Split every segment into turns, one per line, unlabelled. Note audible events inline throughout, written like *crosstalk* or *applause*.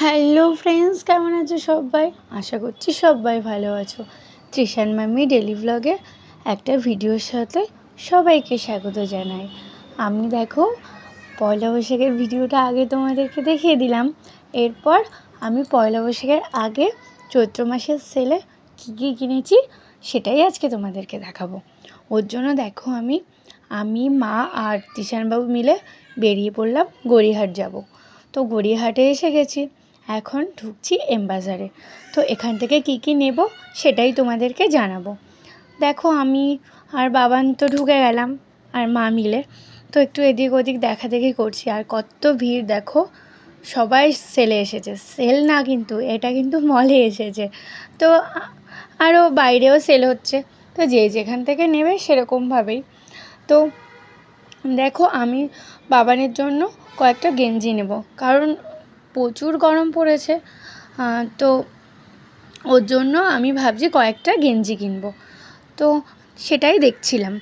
Hello friends কেমন আছো সবাই? আশা করছি সবাই ভালো আছো। তৃষান মামি ডেলি ব্লগে একটা ভিডিওর সাথে সবাইকে স্বাগত জানাই। আমি দেখো, পয়লা বৈশাখের ভিডিওটা আগে তোমাদেরকে দেখিয়ে দিলাম। এরপর আমি পয়লা বৈশাখের আগে চৈত্র মাসের সেলে কী কী কিনেছি সেটাই আজকে তোমাদেরকে দেখাবো। ওর জন্য দেখো আমি আমি, মা আর তিশানবাবু মিলে বেরিয়ে পড়লাম গড়িয়াহাট যাব। তো গড়িয়াহাটে এসে গেছি। এখন ঢুকছি এম বাজারে তো এখান থেকে কি কি নেব সেটাই তোমাদেরকে জানাব। দেখো আমি আর বাবান তো ঢুকে গেলাম আর মা মিলে। তো একটু এদিক ওদিক দেখা দেখি করছি। আর কত ভিড় দেখো, সবাই সেলে এসেছে। সেল না কিন্তু, এটা কিন্তু মলে এসেছে। তো আরও বাইরেও সেল হচ্ছে। তো যে যেখান থেকে নেবে সেরকমভাবেই তো দেখো আমি বাবানের জন্য কয়েকটা গেঞ্জি নেব। কারণ প্রচুর গরম পড়েছে। তো ওর জন্য আমি ভাবছি কয়েকটা গেঞ্জি কিনবো। তো সেটাই দেখছিলাম।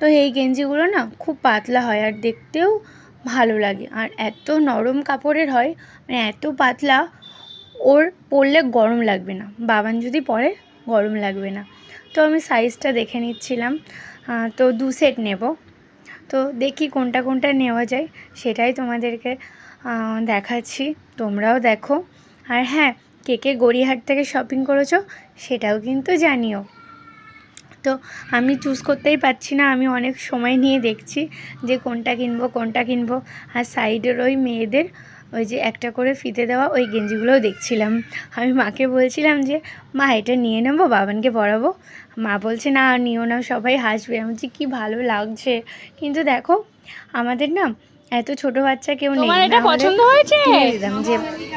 তো এই গেঞ্জিগুলো না খুব পাতলা হয় আর দেখতেও ভালো লাগে। আর এত নরম কাপড়ের হয় মানে এত পাতলা, ওর পরলে গরম লাগবে না। বাবান যদি পরে, গরম লাগবে না। তো আমি সাইজটা দেখে নিচ্ছিলাম। তো দু সেট নেব। তো দেখি কোনটা কোনটা নেওয়া যায়, সেটাই তোমাদেরকে দেখাচ্ছি, তোমরাও দেখো। আর হ্যাঁ কে কে গড়িয়াহাট থেকে শপিং করেছ সেটাও কিন্তু জানিও। তো আমি চুজ করতেই পারছি না, আমি অনেক সময় নিয়ে দেখছি যে কোনটা কিনবো কোনটা কিনবো। আর সাইডের ওই মেয়েদের ওই যে একটা করে ফিতে দেওয়া ওই গেঞ্জিগুলোও দেখছিলাম। আমি মাকে বলছিলাম যে, মা, এটা নিয়ে নেব, বাবানকে পরাবো? মা বলছে, না, নিও না, সবাই হাসবে। আমি বলছি, কী ভালো লাগছে। কিন্তু দেখো, আমাদের না এত ছোট বাচ্চা কেউ নেই
তোমার এটা পছন্দ হয়েছে?
দিতাম যে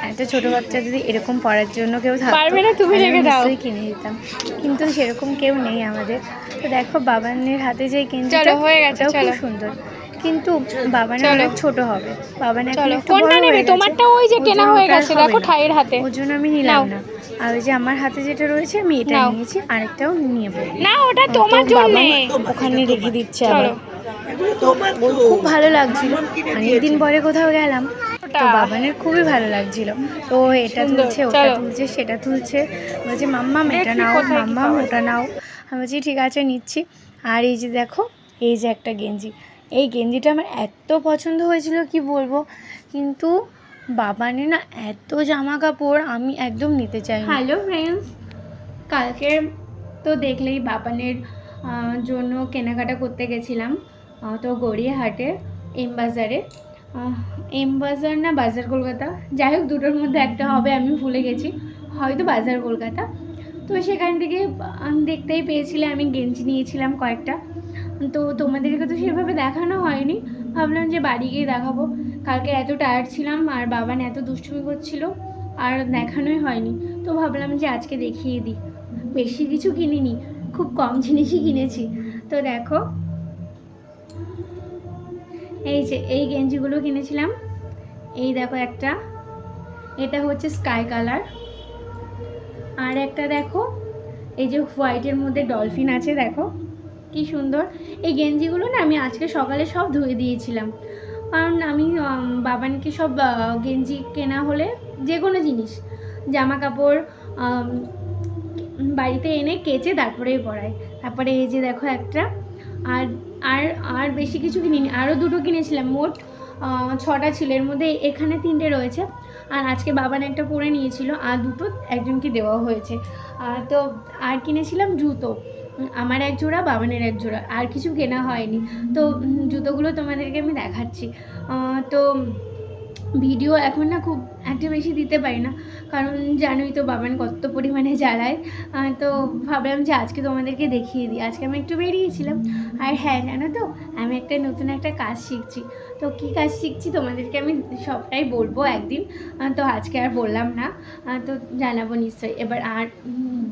এত ছোট বাচ্চা যদি এরকম পড়ার জন্য কেউ থাকতো
পারবে না, তুমি রেখে দাও।
কিনে দিতাম। কিন্তু সেরকম কেউ নেই আমাদের। তো দেখো বাবানের হাতে যে
চলো, হয়ে গেছে,
খুব। সুন্দর। কিন্তু বাবানের
চলো।
অনেক ছোট হবে। বাবান এখন
চলো।
একটু
কোনটা নেবে? তোমারটা ওই যে কেনা
জন্য
হয়ে গেছে দেখো
না।
ঠাইয়ের হাতে।
ওর জন্য আমি নিলাম না। আর ওই যে আমার হাতে যেটা রয়েছে আমি এটা নিয়েছি। আরেকটাও নিয়ে
না ওটা তোমার জন্য।
ওখানে রেখে দিচ্ছে আবার। খুব ভালো লাগছিল। অনেকদিন পরে কোথাও গেলাম। তো বাবানের খুবই ভালো লাগছিল। তো এটা তুলছে ওটা তুলছে সেটা তুলছে। বলছে মাম্মাম এটা নাও মাম্মাম ওটা নাও। আমি বলছি ঠিক আছে নিচ্ছি। আর এই যে দেখো এই যে একটা গেঞ্জি। এই গেঞ্জিটা আমার এত পছন্দ হয়েছিল কি বলব? কিন্তু বাবানে না এত জামা কাপড় আমি একদম নিতে চাই হ্যালো ফ্রেন্ডস কালকে তো দেখলেই বাবানের জন্য কেনাকাটা করতে গেছিলাম। তো গড়িয়াহাটে এম বাজারে এম বাজার না, বাজার কলকাতা। যাই হোক, দুটোর মধ্যে একটা হবে, আমি ভুলে গেছি। হয়তো বাজার কলকাতা। তো সেখান থেকে দেখতেই পেয়েছিলে আমি গেঞ্জি নিয়েছিলাম কয়েকটা। তো তোমাদেরকে তো সেভাবে দেখানো হয়নি। ভাবলাম যে বাড়ি গিয়ে দেখাবো। কালকে এত টায়ার্ড ছিলাম, আর বাবান এত দুষ্টুমি করছিল, আর দেখানোই হয়নি। তো ভাবলাম যে আজকে দেখিয়ে দিই। বেশি কিছু কিনিনি, খুব কম জিনিসই কিনেছি। তো দেখো এই যে, এই গেঞ্জিগুলো কিনেছিলাম। এই দেখো একটা। এটা হচ্ছে স্কাই কালার। আর একটা দেখো, এই যে হোয়াইটের মধ্যে ডলফিন আছে, দেখো। কি সুন্দর। এই গেঞ্জিগুলো না আমি আজকে সকালে সব ধুয়ে দিয়েছিলাম। কারণ আমি বাবানকে সব গেঞ্জি কেনা হলে যে কোনো জিনিস, জামা কাপড় বাড়িতে এনে কেচে তারপরেই পরাই। তারপরে এই যে দেখো একটা। আর আর আর বেশি কিছু কিনিনি। আরও দুটো কিনেছিলাম, মোট ছটা ছিল। এর মধ্যে এখানে তিনটে রয়েছে। আর আজকে বাবান একটা পরে নিয়েছিল, আর দুটো একজনকে দেওয়া হয়েছে। তো আর কিনেছিলাম জুতো। আমার এক জোড়া, বাবানের এক জোড়া। আর কিছু কেনা হয়নি। তো জুতোগুলো তোমাদেরকে আমি দেখাচ্ছি। তো ভিডিও এখন না খুব একটা বেশি দিতে পারি না। কারণ জানোই তো বাবান কত পরিমাণে জ্বালায়। তো ভাবলাম যে আজকে তোমাদেরকে দেখিয়ে দিই। আজকে আমি একটু বেরিয়েছিলাম। আর হ্যাঁ জানো তো, আমি একটা নতুন একটা কাজ শিখছি। তো কী কাজ শিখছি তোমাদেরকে আমি সবটাই বলব একদিন। তো আজকে আর বললাম না। তো জানাব নিশ্চয়ই। এবার আর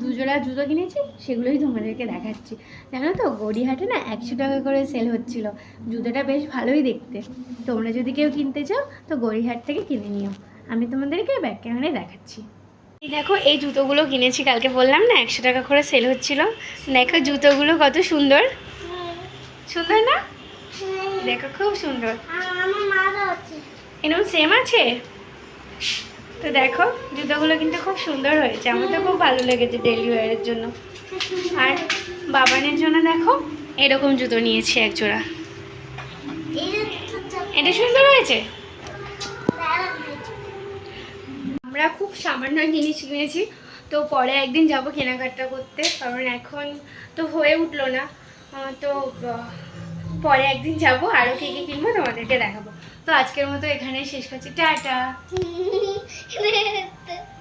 দুজোড়া জুতো কিনেছি, সেগুলোই তোমাদেরকে দেখাচ্ছি। জানো তো গড়িহাটে না একশো টাকা করে সেল হচ্ছিল। জুতোটা বেশ ভালোই দেখতে। তোমরা যদি কেউ কিনতে চাও, তো গড়িহাট থেকে কিনে নিও। আমি তোমাদেরকে ব্যাক ক্যামেরায় দেখাচ্ছি। দেখো, এই জুতোগুলো কিনেছি, কালকে বললাম না, একশো টাকা করে সেল হচ্ছিল। দেখো জুতোগুলো কত সুন্দর। সুন্দর না? দেখো খুব সুন্দর। এরকম সেম আছে? তো দেখো, জুতোগুলো কিন্তু খুব সুন্দর হয়েছে। আমার তো খুব ভালো লেগেছে ডেলি ওয়ারের জন্য। আর বাবানের জন্য দেখো, এরকম জুতো নিয়েছি এক জোড়া। এটা সুন্দর হয়েছে? আমরা খুব সামান্য জিনিস কিনেছি। তো পরে একদিন যাব কেনাকাটা করতে, কারণ এখন তো হয়ে উঠল না। তো পরে একদিন যাব আরও কী কী কিনবো তোমাদেরকে দেখাবো। তো আজকের মতো এখানে শেষ করছি। টাটা! *laughs*